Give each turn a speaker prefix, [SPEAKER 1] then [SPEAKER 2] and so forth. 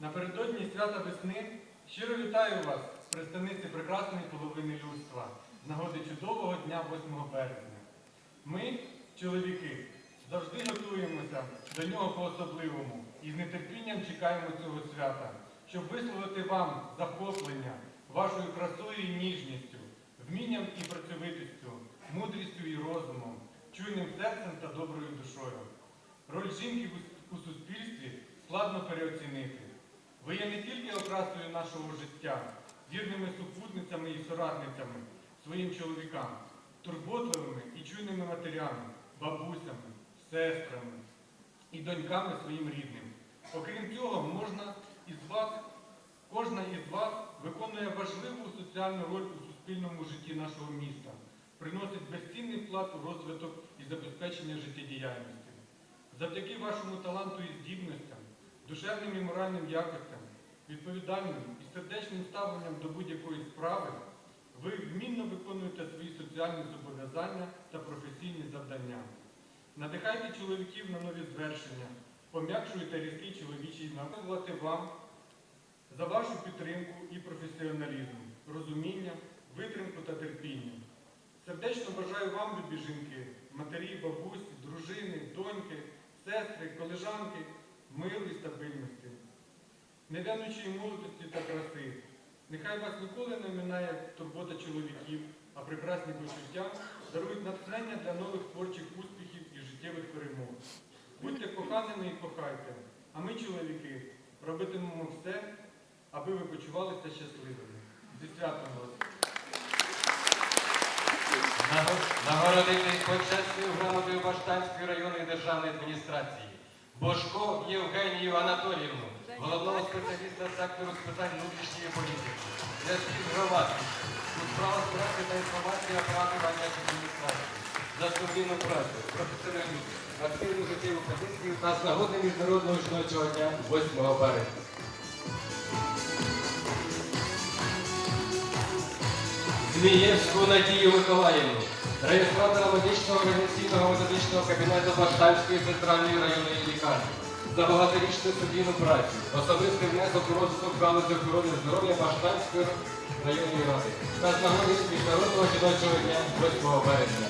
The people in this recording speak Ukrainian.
[SPEAKER 1] Напередодні свята весни щиро вітаю вас з представниці прекрасної половини людства з нагоди чудового дня 8 березня. Ми, чоловіки, завжди готуємося до нього по-особливому і з нетерпінням чекаємо цього свята, щоб висловити вам захоплення вашою красою і ніжністю, вмінням і працьовитістю, мудрістю і розумом, чуйним серцем та доброю душою. Роль жінки у- суспільстві складно переоцінити. Ви є не тільки окрасою нашого життя, вірними супутницями і соратницями своїм чоловікам, турботливими і чуйними матерями, бабусями, сестрами і доньками своїм рідним. Окрім цього, можна із вас, кожна із вас виконує важливу соціальну роль у суспільному житті нашого міста, приносить безцінний вклад у розвиток і забезпечення життєдіяльності. Завдяки вашому таланту і здібностям, душевним і моральним якостям, відповідальним і сердечним ставленням до будь-якої справи, ви вмінно виконуєте свої соціальні зобов'язання та професійні завдання. Надихайте чоловіків на нові звершення, пом'якшуйте різкий чоловічий нагадувати вам за вашу підтримку і професіоналізм, розуміння, витримку та терпіння. Сердечно бажаю вам, любі жінки, матері, бабусі, дружини, доньки, сестри, колежанки, миру і стабільності, невянучої молодості та краси. Нехай вас ніколи не минає турбота чоловіків, а прекрасні почуття дарують натхнення для нових творчих успіхів і життєвих перемог. Будьте коханими і кохайте, а ми, чоловіки, робитимемо все, аби ви почувалися щасливими. Зі святом вас!
[SPEAKER 2] Нагородити почесною грамотою Баштанської районної державної адміністрації Бошко Євгенію Анатоліївну, головного спеціаліста сектору з питань внутрішньої політики, зв'язків з громадськістю, у справах порядку та інформації апарату адміністрації, за сумлінну працю, професіоналізм, активну життєву позицію та з нагоди Міжнародного жіночого дня 8 березня. Змієвську Надію Миколаївну, реєстратора медичного організаційного методичного кабінету Баштанської центральної районної лікарні, за багаторічну судійну працю, особистий внесок у розвиток галузі охорони здоров'я Баштанської районної ради та з нагоди Міжнародного жіночого дня 8 березня.